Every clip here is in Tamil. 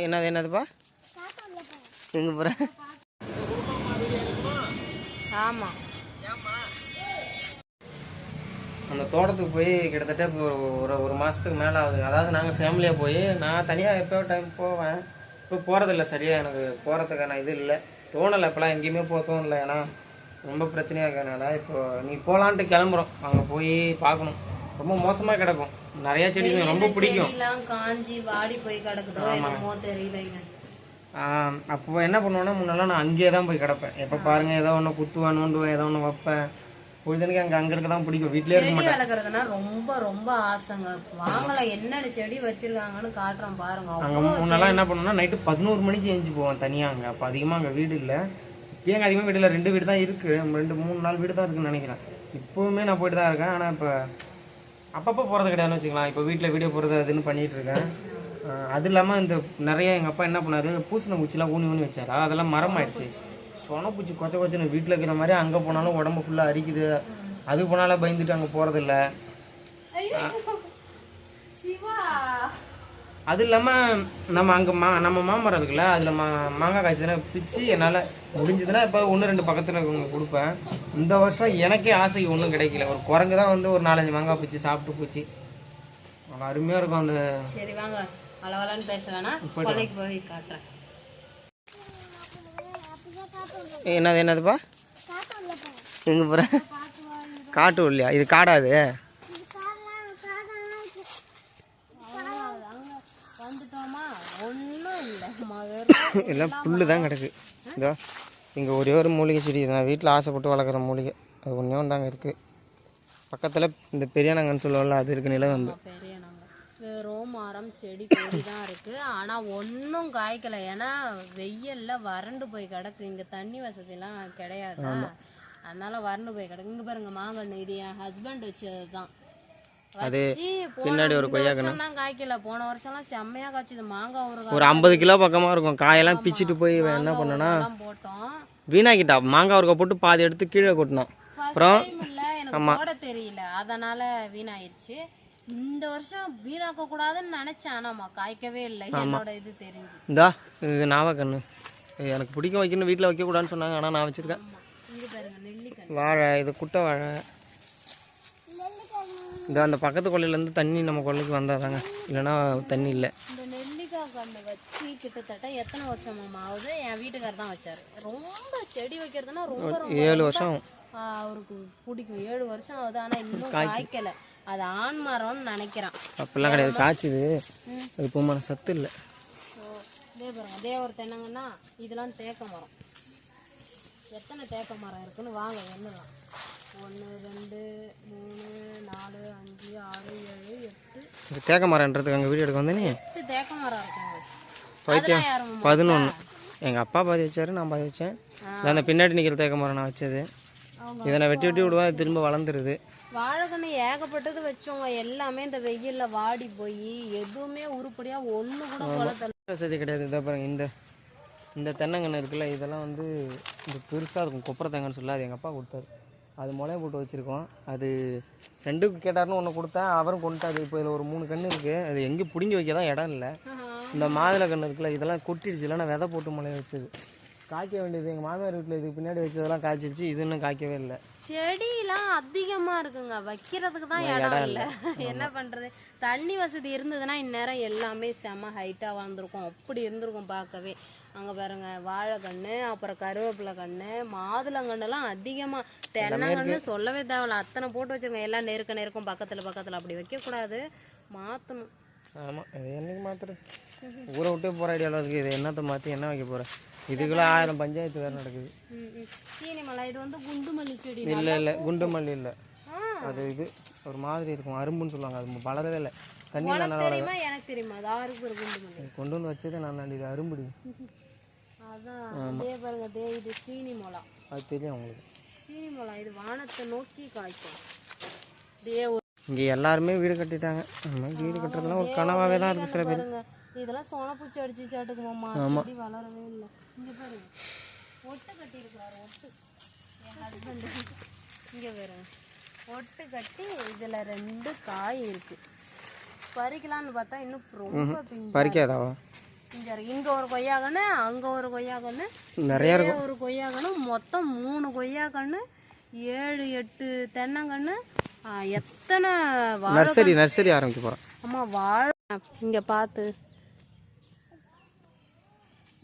என்னது என்னதுப்பா? எங்கே போகிற ஆமாம் அந்த தோட்டத்துக்கு போய் கிட்டத்தட்ட இப்போ ஒரு ஒரு மாதத்துக்கு மேலே ஆகுது. அதாவது நாங்கள் ஃபேமிலியாக போய் நான் தனியாக எப்போ டைம் போவேன் இப்போ போகிறதில்ல சரியாக எனக்கு போகிறதுக்கான இது இல்லை. தோணலை இப்போலாம் எங்கேயுமே போக தோணலை. ஏன்னா ரொம்ப பிரச்சனையாக இருக்கிறதுனால இப்போ நீ போகலான்ட்டு கிளம்புறோம். அங்கே போய் பார்க்கணும். ரொம்ப மோசமாக கிடக்கும். நிறைய செடி ரொம்ப பிடிக்கும். காஞ்சி வாடி போய் கிடக்குதோ என்னமோ தெரியலைங்க அப்போ என்ன பண்ணுவேன்னா முன்னெல்லாம் நான் அங்கேயே தான் போய் கிடப்பேன். எப்போ பாருங்க ஏதோ ஒன்று குத்துவேன் நோண்டுவேன் ஏதோ ஒன்று வைப்பேன். பொழுதுனைக்கு அங்கே அங்கே இருக்க தான் பிடிக்கும். வீட்டிலே இருக்க வளர்க்குறதுனா ரொம்ப ரொம்ப ஆசைங்க. வாங்கல என்னென்ன செடி வச்சிருக்காங்கன்னு காட்டுறேன் பாருங்க. அங்கே முன்னெல்லாம் என்ன பண்ணுவேன்னா நைட்டு பதினோரு மணிக்கு எழுந்து போவேன் தனியாக அங்கே. அப்போ அதிகமாக அங்கே வீடு இல்லை. இப்பயும் அதிகமாக வீடு இல்லை. ரெண்டு வீடு தான் இருக்குது ரெண்டு மூணு நாலு வீடு தான் இருக்குன்னு நினைக்கிறேன். இப்போவுமே நான் போயிட்டு தான் இருக்கேன். ஆனால் இப்போ அப்பப்போ போகிறது கிடையாதுன்னு வச்சுக்கலாம். இப்போ வீட்டில் வீடியோ போகிறது அதுன்னு பண்ணிட்டு இருக்கேன். அது இல்லாமல் இந்த நிறைய எங்கள் அப்பா என்ன பண்ணாரு? பூசண பூச்சிலாம் ஊனி ஊனி வச்சாரா? அதெல்லாம் மரம் ஆயிடுச்சு சொனப்பூச்சி கொச்ச கொச்சன்னு வீட்டில் இருக்கிற மாதிரி அங்கே போனாலும் உடம்பு ஃபுல்லாக அரிக்குது. அது போனாலும் பயந்துட்டு அங்கே போகிறதில்ல அது இல்லாமல் நம்ம அங்கே மா நம்ம மாமரம் இருக்குல்ல அதில் மா மாங்காய் காய்ச்சதுனா பிச்சு என்னால் முடிஞ்சதுன்னா இப்போ ஒன்று ரெண்டு பக்கத்தில் இருக்கவங்க கொடுப்பேன். இந்த வருஷம் எனக்கே ஆசைக்கு ஒன்றும் கிடைக்கல. ஒரு குரங்கு தான் வந்து ஒரு நாலஞ்சு மாங்காய் பிச்சு சாப்பிட்டு போச்சு. அவ்வளோ அருமையாக இருக்கும் அந்த சரி வாங்க. அளவலான்னு பேச வேணாம். போய் காட்டுறேன். என்னது என்னதுப்பா? எங்கே போகிற காட்டு இல்லையா இது காடாது வந்துட்டோமா ஒன்றும் இல்லை வெறும் எல்லாம் புல்லு தான் கிடக்கு. இதோ இங்கே ஒரே ஒரு மூலிகை செடி. நான் வீட்டில் ஆசைப்பட்டு வளர்க்குற மூலிகை. அது ஒன்றே ஒன்றாங்க இருக்குது பக்கத்தில் இந்த பெரியானங்கன்னு சொல்லுவோம்ல அது இருக்கு நிலவம்பு வெறும் மரம் செடி கொடி தான் இருக்கு. ஆனா ஒன்றும் காய்க்கல. ஏன்னா வெயில்ல வறண்டு போய் கிடக்கு. இங்க தண்ணி வசதிலாம் கிடையாது? அதனால வறண்டு போய் கிடக்கு. இங்க பாருங்க மாங்கன்று இது என் ஹஸ்பண்ட் வச்சது தான் அது போன பின்னாடி ஒரு வருஷம் தான் காய்க்கல. போன வருஷம்லாம் செம்மையா காய்ச்சது. மாங்காய் ஒரு ஒரு ஐம்பது கிலோ பக்கமாக இருக்கும். காயெல்லாம் பிச்சுட்டு போய் என்ன பண்ணனா எல்லாம் போட்டோம். வீணாக்கிட்டா. மாங்காய் ஒருக்கா போட்டு பாதி எடுத்து கீழே கொட்டினோம். அப்புறம் போட தெரியல. அதனால வீணாயிருச்சு. இந்த வருஷம் வீணாக்க கூடாதுன்னு நினைச்சேன். ஆனாமா காய்க்கவே இல்லை. என்னோட இது தெரிஞ்சு. இந்தா இது நாவக்கண்ணு எனக்கு பிடிக்கும் வைக்கணும் வீட்டில் வைக்கக்கூடாதுன்னு சொன்னாங்க. ஆனால் நான் வச்சுருக்கேன். வாழை இது குட்டை வாழை. இந்த அந்த பக்கத்து கொள்ளையிலேருந்து தண்ணி நம்ம கொள்ளைக்கு வந்தாதாங்க. இல்லைன்னா தண்ணி இல்லை. இந்த நெல்லிக்காய் கண்ணு வச்சு கிட்டத்தட்ட எத்தனை வருஷமாமா ஆகுது? என் வீட்டுக்காரர் தான் வச்சாரு. ரொம்ப செடி வைக்கிறதுனா ரொம்ப ஏழு வருஷம். அவருக்கு பிடிக்கும். ஏழு வருஷம் ஆகுது ஆனா இன்னும் காய்க்கல. அது ஆண் மரம்னு நினைக்கிறான். அப்படிலாம் கிடையாது. காய்ச்சுது. அது பூமான சத்து இல்லை. இதே பாருங்க. இதே ஒரு தென்னங்கன்னா இதெல்லாம் தேக்க மரம். எத்தனை தேக்க மரம் இருக்குன்னு வாங்க எண்ணலாம் ஒன்று ரெண்டு மூணு நாலு அஞ்சு ஆறு ஏழு எட்டு. இது தேக்க மரன்றதுக்கு அங்கே வீடியோ எடுக்க வந்தேனே எட்டு தேக்க மரம் இருக்குங்க. பைத்தியம். பதினொன்று எங்கள் அப்பா பாதி வச்சாரு நான் பாதி வச்சேன். அந்த பின்னாடி நிற்கிற தேக்க மரம் நான் வச்சது. இதை நான் வெட்டி வெட்டி விடுவேன் திரும்ப வளர்ந்துருது. வாழைக்கண்ணு ஏகப்பட்டது வச்சோங்க எல்லாமே இந்த வெயில்ல வாடி போய் எதுவுமே உருப்படியா ஒண்ணு கூட வசதி கிடையாது. இதை பாருங்க இந்த இந்த தென்னங்கன்று இருக்குல்ல இதெல்லாம் வந்து இது பெருசாக இருக்கும். கொப்பரை தேங்கன்னு சொல்லி அது எங்கள் அப்பா கொடுத்தாரு. அது முளைய போட்டு வச்சுருக்கோம். அது ஃப்ரெண்டுக்கு கேட்டாருன்னு ஒன்று கொடுத்தேன். அவரும் கொண்டுட்டாரு. இப்போ இதில் ஒரு மூணு கன்று இருக்குது அது எங்கே பிடுங்கி வைக்க தான் இடம் இல்லை. இந்த மாதுளை கன்று இருக்குல்ல இதெல்லாம் கொட்டிடுச்சு. இல்லைன்னா விதை போட்டு முளைய வச்சது. காய்க்க வேண்டியது எங்கள் மாமியார் வீட்டில் இதுக்கு பின்னாடி வச்சதெல்லாம் காய்ச்சிருச்சு. இது இன்னும் காய்க்கவே இல்லை. செடியெல்லாம் அதிகமா இருக்குங்க. வைக்கிறதுக்கு தான் இடம் இல்ல. என்ன பண்றது? தண்ணி வசதி இருந்ததுன்னா இந்நேரம் எல்லாமே செம ஹைட்டா வளர்ந்துருக்கும் அப்படி இருந்திருக்கும் பார்க்கவே. அங்க பாருங்க வாழைக்கண்ணு அப்புறம் கருவேப்பிலை கண்ணு மாதுளங்கண்ணெல்லாம் அதிகமா தென்னங்கண்ணு சொல்லவே தேவையில்ல. அத்தனை போட்டு வச்சிருக்கோம் எல்லாம் நெருக்க நெருக்கம் பக்கத்துல பக்கத்துல. அப்படி வைக்க கூடாது. மாத்தணும். ஆமாம் இது என்னைக்கு மாத்துறது? ஊரை விட்டே போகிற ஐடியாவில் இருக்குது இது என்னத்தை மாற்றி என்ன வைக்க போகிறேன் இதுக்குள்ள ஆயிரம் பஞ்சாயத்து வேறு நடக்குது. ம், ம். சீனி மலை இது வந்து குண்டு மல்லி செடி. இல்லை இல்லை குண்டு மல்லி இல்லை. அது இது ஒரு மாதிரி இருக்கும். அரும்புன்னு சொல்லுவாங்க. அது வளரவே இல்லை. தெரியுமா? எனக்கு தெரியுமா? அது ஆறுக்கு ஒரு குண்டு வந்து வச்சது நான் இது அரும்புடி அதான் அதே பாருங்க அதே இது சீனி மொளா. அது தெரியும் உங்களுக்கு. சீனி மொளா இது வானத்தை நோக்கி காய்க்கும். இதே இங்கே எல்லாருமே வீடு கட்டிட்டாங்க. நம்ம வீடு கட்டுறதுலாம் ஒரு கனவாகவே தான் இருக்குது சில பேர். பாருங்க. இதெல்லாம் சோனப்பூச்சி அடிச்சு சாட்டுக்குமாம்மா செடி வளரவே இல்லை. இங்க பாருங்க. ஒட்டு கட்டி இருக்கிறாரு ஒட்டு. என் ஹஸ்பண்ட் இங்க பாருங்க. ஒட்டு கட்டி இதுல ரெண்டு காய் இருக்கு. பறிக்கலாம்னு பார்த்தா இன்னும் ரொம்ப பறிக்காதாவா இங்க ஒரு கொய்யா கண்ணு அங்க ஒரு கொய்யா கண்ணு நிறைய ஒரு கொய்யா கண்ணு மொத்தம் மூணு கொய்யா கண்ணு ஏழு எட்டு தென்னங்கன்று எத்தனை வாழை நர்சரி நர்சரி ஆரம்பிக்க போகிறேன் அம்மா வாழை இங்க பார்த்து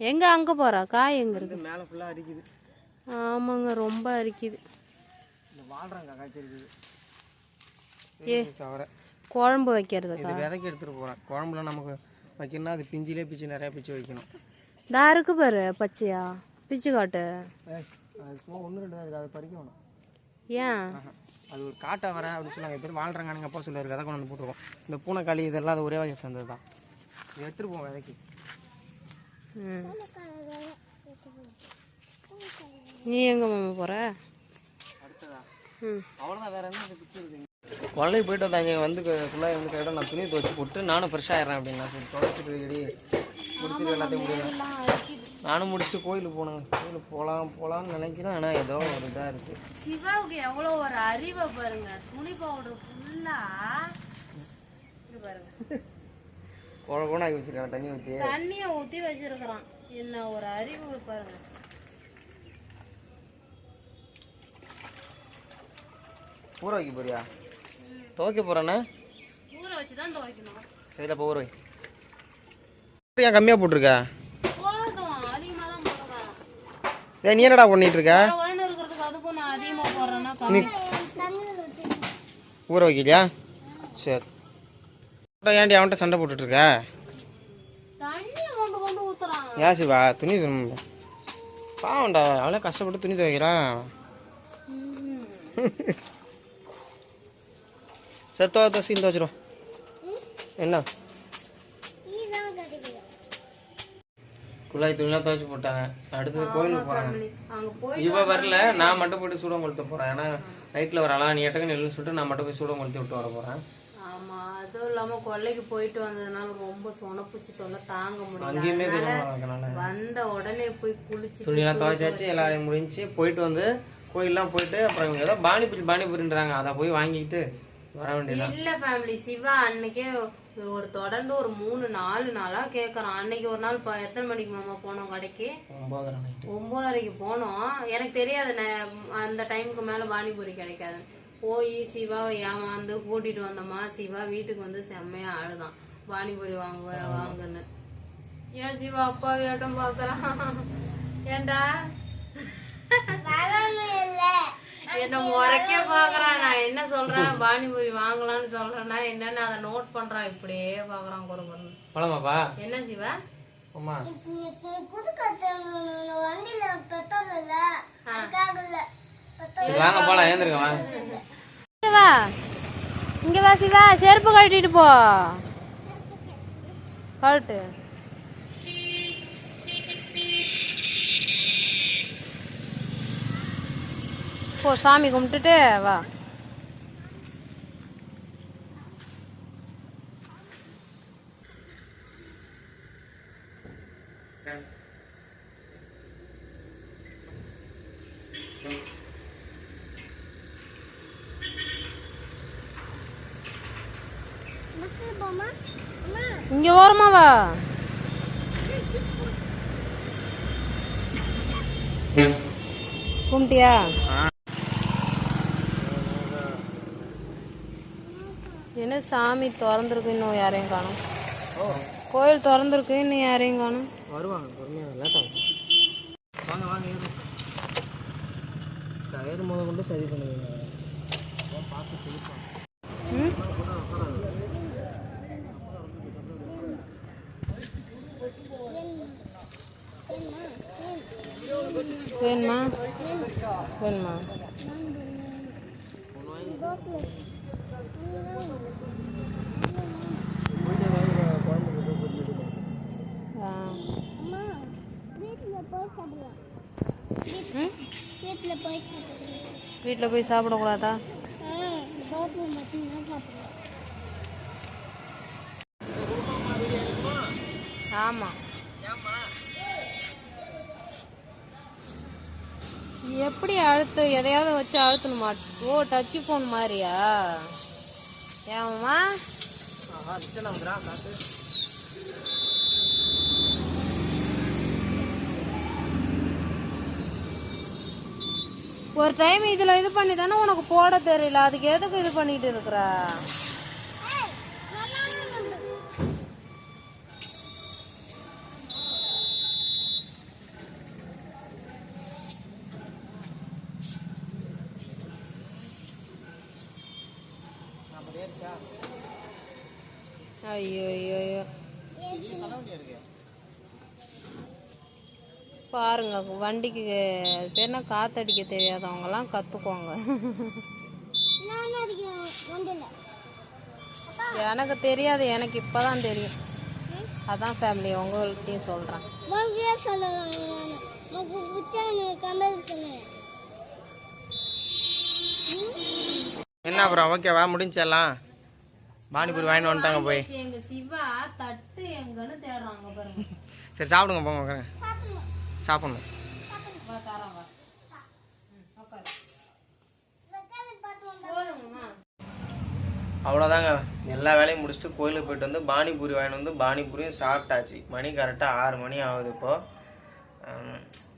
எங்க அங்க போற? காய் எங்க இருக்கு? மேலே ஃபுல்லாக அரிக்குது. ஆமாங்க ரொம்ப அரிக்குது. இந்த வாழ்றாங்க காய்ச்சிருக்குது ஏ. குழம்பு வைக்கிறதுக்கா? இது விதைக்கு எடுத்துகிட்டு போகிறேன் குழம்புல நமக்கு வைக்கணும்னா அது பிஞ்சிலே பிச்சு நிறையா பிச்சு வைக்கணும். தா இருக்கு பாரு பச்சையா? பிச்சு காட்டு. சும்மா ஒன்று ரெண்டு தான் இருக்குது அதை பறிக்கணும். ஏன். அது ஒரு காட்டை வரேன் அப்படின்னு சொன்னாங்க பேர் வாழ்றாங்க அப்பா சொல்லுவார் விதை கொண்டு வந்து போட்டுருக்கோம் இந்த பூனைக்காளி இதெல்லாம் அது ஒரே வகை சேர்ந்தது தான். எடுத்துகிட்டு போவோம் விதைக்கு. நீ எங்க மாமா போற? அடுத்ததா? ம். அவ்வளோதான் வேற என்ன பிச்சு கொல்லைக்கு போயிட்டு வந்தாங்க. வந்து ஃபுல்லாக வந்து கேட்டால் நான் துணி துவச்சி போட்டு நானும் ஃப்ரெஷ் ஆயிடுறேன் அப்படின்னா துவைச்சிட்டு இடி முடிச்சுட்டு எல்லாத்தையும் முடியல நானும் முடிச்சுட்டு கோயிலுக்கு போனேன் கோயிலுக்கு போகலாம் போகலான்னு நினைக்கிறேன். ஆனால் ஏதோ ஒரு இதாக இருக்குது சிவாவுக்கு எவ்வளோ ஒரு அறிவை பாருங்க. துணி பவுடர் ஃபுல்லா இது பாருங்க. கோழ கோண ஆக்கி வச்சிருக்காங்க தண்ணி ஊற்றி தண்ணிய ஊத்தி வச்சிருக்கிறான். என்ன ஒரு அறிவு பாருங்க. ஊற வைக்க போறியா? துவைக்க போகிறேண்ணே ஊற வச்சு தான் துவைக்கணும். சரிடா இப்போ ஊற வை. ஏன் கம்மியாக போட்டிருக்க? ஏய் நீ என்னடா பண்ணிட்டு இருக்க ஊற வைக்கலையா? சரி. ஏன்டி அவன்கிட்ட சண்டை போட்டுட்டு இருக்க ஏன் சிவா துணி பாவம்டா அவளே கஷ்டப்பட்டு துணி துவைக்கிறான். சரி தோ தோ சீன் துவச்சிரும் என்ன குழாய் துணிலாம் துவைச்சு போட்டாங்க. அடுத்தது கோயிலுக்கு போகிறாங்க போய் இவ வரல நான் மட்டும் போயிட்டு சூடம் கொளுத்த போகிறேன் ஏன்னா நைட்டில் வரலாம் நீ எட்டக்கு நெல்லுன்னு சொல்லிட்டு நான் மட்டும் போய் சூடம் கொளுத்தி விட்டு வர போகிறேன் ஆமா அதுவும் இல்லாம கொல்லைக்கு போயிட்டு வந்ததுனால ரொம்ப சொனப்புச்சு தொல்லை தாங்க முடியல. வந்த உடனே போய் குளிச்சு துணியெல்லாம் துவைச்சாச்சு எல்லாரையும் முடிஞ்சு போயிட்டு வந்து கோயிலெலாம் போயிட்டு அப்புறம் இவங்க ஏதோ பானிபூரி பானிபூரின்றாங்க. அதை போய் வாங்கிக்கிட்டு வர இல்ல ஃபேமிலி சிவா அன்னைக்கே ஒரு தொடர்ந்து ஒரு மூணு நாலு நாளா கேக்குறான். அன்னைக்கு ஒரு நாள் எத்தனை மணிக்கு மாமா போனோம் கடைக்கு? ஒன்பதரைக்கு போனோம். எனக்கு தெரியாது அந்த டைமுக்கு மேல பானிபூரி கிடைக்காது. போய் சிவாவை ஏமாந்து கூட்டிட்டு வந்தோமா சிவா வீட்டுக்கு வந்து செம்மையா அழுதான் பானிபூரி வாங்க வாங்குன்னு. ஏன் சிவா அப்பா வேட்டம் பாக்குறான்? ஏண்டா? என்ன முறைக்க பாக்குறான் நான் என்ன சொல்றேன் பானிபூரி வாங்கலாம்னு சொல்றேன்னா என்னன்னு அதை நோட் பண்றான் இப்படியே பாக்குறான் குறு குறுன்னு. பழமாப்பா? என்ன சிவா? அம்மா சரி வாங்க போலாம் ஏந்திருங்க வாங்க. இங்க வா. இங்க வா சிவா செருப்பு கழட்டிட்டு போ. கழட்டு. போ சாமி கும்பிட்டுட்டு வா. இங்க ஓரமா வா. கும்பிட்டியா? என்ன சாமி திறந்துருக்கு இன்னும் யாரையும் காணும். கோயில் திறந்துருக்கு இன்னும் யாரையும் காணும். வருவாங்க பொறுமையாக லேட் ஆகும். வாங்க வாங்க டயர் முத கொண்டு சரி பண்ணுவீங்க? வேணுமா? வேணுமா போயிட்டு ஏதாவது குழம்புக்கு ஏதோ பொரியல் இது பண்ணு. ஆ. ம்? வீட்டில் போய் சாப்பிடக்கூடாதா? ஆமாம் எப்படி அழுத்து எதையாவது வச்சு அழுத்தணுமா? ஓ டச் ஃபோன் மாதிரியா? ஏம்மா ஒரு டைம் இதில் இது பண்ணி தானே உனக்கு போட தெரியல. அதுக்கு எதுக்கு இது பண்ணிகிட்டு இருக்கிற? பாருங்க வண்டிக்கு அது பேர் என்ன? காத்தடிக்க தெரியாதவங்கலாம் கற்றுக்கோங்க எனக்கு தெரியாது எனக்கு இப்போதான் தெரியும். அதான் ஃபேமிலி உங்கள்கிட்டையும் சொல்கிறேன் என்ன அப்புறம் ஓகேவா முடிஞ்செல்லாம். பானிபூரி வாங்கிட்டு வந்துட்டாங்க போய். எங்க சிவா தட்டு எங்கன்னு தேடுறாங்க பாருங்க. சரி சாப்பிடுங்க போங்க உட்காருங்க. சாப்பிடணும். அவ்வளோதாங்க எல்லா வேலையும் முடிச்சுட்டு கோயிலுக்கு போயிட்டு வந்து பானிபூரி வாங்கிட்டு வந்து பானிபூரியும் சாப்பிட்டாச்சு. மணி கரெக்டாக ஆறு மணி ஆகுது இப்போது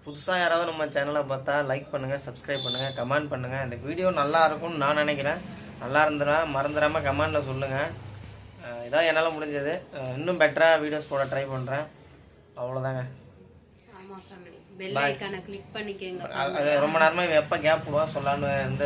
புதுசாக யாராவது நம்ம சேனலை பார்த்தா லைக் பண்ணுங்கள் சப்ஸ்கிரைப் பண்ணுங்கள் கமெண்ட் பண்ணுங்கள் இந்த வீடியோ நல்லா இருக்கும்னு நான் நினைக்கிறேன். நல்லா இருந்துடா மறந்துடாமல் கமெண்டில் சொல்லுங்கள் இதான் என்னால் முடிஞ்சது. இன்னும் பெட்டராக வீடியோஸ் போட ட்ரை பண்ணுறேன் அவ்வளோதாங்க ஆமா ஃபேமிலி பெல் கிளிக் பண்ணிக்கங்க. அது ரொம்ப நேரமாக எப்போ கேப் விடுவா சொல்லான்னு இந்த